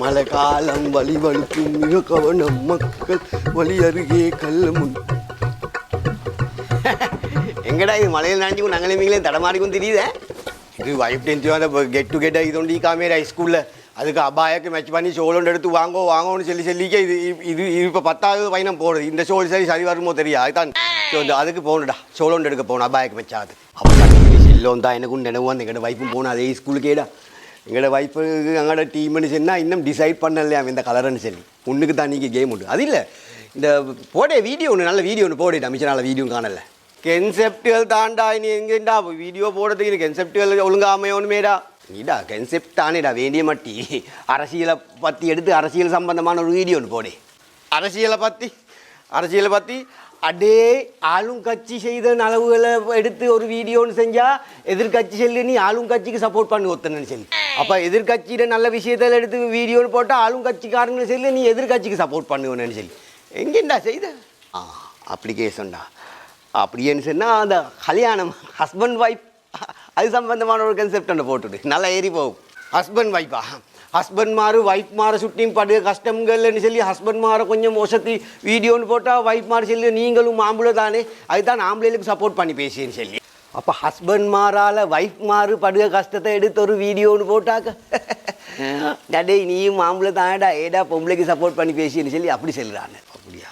மழை காலம் வழி வலுக்கும் மிக கவனம் மக்கள் வழி அருகே கல்ல முன். எங்கடா இது மலையில் நனைஞ்சு நாங்களே நீங்களே தடமாறிக்கும் தெரியுதே? இது wife tenth get to get இதொண்டி camera ஸ்கூலில் அதுக்கு அபாயக்கு மேட்ச் பண்ணி ஷோலோண்டு எடுத்து வாங்கோ வாங்கோன்னு சொல்லி சொல்லிக்க இது இது இது இப்போ பத்தாவது பயணம் போடுது இந்த ஷோ சரி சரி வருமோ தெரியும் அதுதான். ஸோ இந்த அதுக்கு போகணுடா ஷோலோண்டு எடுக்க போகணும். அபாயக்கு மேட்சாது அப்போ செல்லோம் தான் எனக்கும் நினைவு அந்த எங்களோட வைஃபும் போகணும் அதே ஸ்கூலுக்கேடா எங்களோட வைஃபுக்கு எங்களோட டீம்னு சொன்னால் இன்னும் டிசைட் பண்ணலையா இந்த கலர்னு சொல்லி. ஒன்றுக்கு தான் நீங்கள் கேம் உண்டு. அது இல்லை. இந்த போடே வீடியோ ஒன்று நல்ல வீடியோ ஒன்று போடே. மிச்ச வீடியோ காணலை. கென்செப்டுகள் தாண்டா. நீ எங்கேண்டா வீடியோ போடுறதுக்கு கென்செப்டுகள் ஒழுங்காமையோனுமேடா நீடா கென்செப்ட் தானேடா. வேண்டிய மட்டி. அரசியலை பற்றி எடுத்து அரசியல் சம்பந்தமான ஒரு வீடியோ ஒன்று போடே. அரசியலை பற்றி அரசியலை பற்றி அடே ஆளும் கட்சி செய்த அளவுகளை எடுத்து ஒரு வீடியோன்னு செஞ்சால் எதிர்கட்சி செல்லு நீ ஆளும் கட்சிக்கு சப்போர்ட் பண்ணி ஒத்தனன்னு சொல்லி. அப்போ எதிர்கட்சியில நல்ல விஷயத்தில் எடுத்து வீடியோன்னு போட்டால் ஆளும் கட்சிக்காரங்களும் சொல்லி நீ எதிர்கட்சிக்கு சப்போர்ட் பண்ணுவேன்னு சொல்லி. எங்கேண்டா செய்த? ஆ அப்ளிகேஷன்டா அப்படின்னு சொன்னால் அந்த கல்யாணம் ஹஸ்பண்ட் ஒய்ஃப் அது சம்பந்தமான ஒரு கன்செப்ட் ஒன்று போட்டுடு. நல்லா ஏறி போகும் ஹஸ்பண்ட் ஒய்ஃபா ஹஸ்பண்ட் மாறு ஒய்ஃப் மாற சுட்டியும் படு கஷ்டங்கள்னு சொல்லி ஹஸ்பண்ட் மாற கொஞ்சம் மோசத்தி வீடியோன்னு போட்டால் ஒய்ஃப் மாற சொல்லி நீங்களும் ஆம்பளை தானே? அதுதான் ஆம்பளைகளுக்கு சப்போர்ட் பண்ணி பேசின்னு சொல்லி. அப்போ ஹஸ்பண்ட் மாறால ஒய்ஃப் மாறு படுக கஷ்டத்தை எடுத்து ஒரு வீடியோன்னு போட்டாக்க. டடே நீயும் ஆம்பளை தானடா ஏடா பொம்பளைக்கு சப்போர்ட் பண்ணி பேசின்னு சொல்லி அப்படி சொல்லுறாங்க அப்படியா?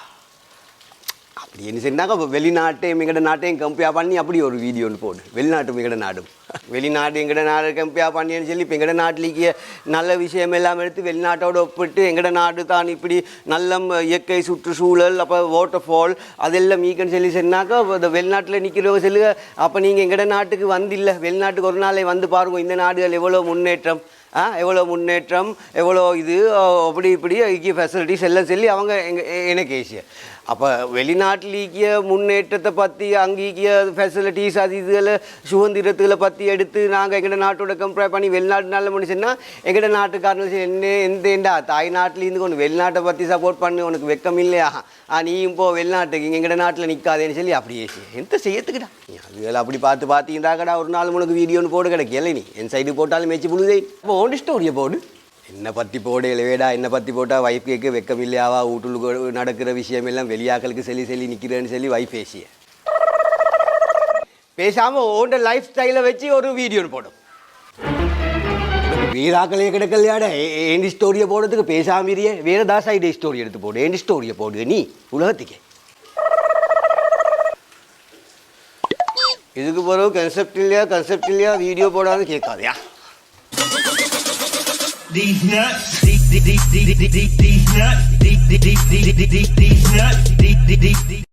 அப்படின்னு சொன்னாக்க வெளிநாட்டையும் எங்கட நாட்டையும் கம்பேர் பண்ணி அப்படி ஒரு வீடியோ ஒன்று போடு. வெளிநாட்டும் எங்கட நாடும். வெளிநாடு எங்கட நாடு கம்பேர் பண்ணின்னு சொல்லி இப்போ எங்கட நாட்டிலேயே நல்ல விஷயம் எல்லாம் எடுத்து வெளிநாட்டோடு ஒப்பிட்டு எங்கட நாடு தான் இப்படி நல்ல இயற்கை சுற்றுச்சூழல் அப்போ வாட்டர் ஃபால் அதெல்லாம் மீக்கன்னு சொல்லி சொன்னாக்கா இந்த வெளிநாட்டில் நிற்கிறவங்க சொல்லுங்க அப்போ நீங்கள் எங்கட நாட்டுக்கு வந்தில்லை வெளிநாட்டுக்கு ஒரு நாளை வந்து பாருங்க இந்த நாடுகள் எவ்வளோ முன்னேற்றம் ஆ எவ்வளோ முன்னேற்றம் எவ்வளோ இது அப்படி இப்படி ஐக்கிய ஃபெசிலிட்டிஸ் எல்லாம் சொல்லி அவங்க எங்கள் எனக்கு ஏசிய. அப்போ வெளிநாட்டிலேக்கிய முன்னேற்றத்தை பற்றி அங்கீக்கிய ஃபெசிலிட்டிஸ் அது இதுகளை சுதந்திரத்துகளை பற்றி எடுத்து நாங்கள் எங்கட நாட்டோட கம்பேர் பண்ணி வெளிநாட்டு நல்ல முடிச்சுன்னா எங்கட நாட்டுக்காரங்க என்ன எந்த எண்டா? தாய் நாட்டிலேருந்து கொண்டு வெளிநாட்டை பற்றி சப்போர்ட் பண்ணு உனக்கு வெக்கம் இல்லையா? ஆ நீயும் போ வெளிநாட்டுக்கு இங்கே எங்கட நாட்டில் நிற்காதேன்னு சொல்லி அப்படியே எந்த செய்யத்துக்குடா? அதுகள் அப்படி பார்த்து பார்த்தீங்கன்னாக்கடா ஒரு நாள் உனக்கு வீடியோன்னு போடு கிடைக்கல நீ? என் சைடு போட்டாலும் மேய்ச்சி புழுதே. இப்போ ஓண்டு ஸ்டோரியை போடு. என்னை பற்றி போடு இல்லவேடா என்னை பற்றி போட்டால் வைஃப் கேட்க வெக்கம் இல்லையாவா? வீட்டுக்கு நடக்கிற விஷயம் எல்லாம் வெளியாக்களுக்கு சொல்லி சொல்லி நிற்கிறேன்னு சொல்லி வைஃப் பேசிய. பேசாமல் ஓண்ட லைஃப் ஸ்டைலை வச்சு ஒரு வீடியோன்னு போடும் வீராக்களே கிடக்கலையாட ஏண்டி ஸ்டோரியை போடுறதுக்கு பேசாமரியே வேற தாசாயிடே ஸ்டோரி எடுத்து போடு ஏண்டி ஸ்டோரியை போடு நீ உலகத்துக்கே இதுக்கு பிறகு கன்செப்ட் இல்லையா கன்செப்ட் இல்லையா வீடியோ போடாது கேட்காதயா These nuts, these, these, these, these, these, nuts, these, these, these, these, these, nuts, these, these,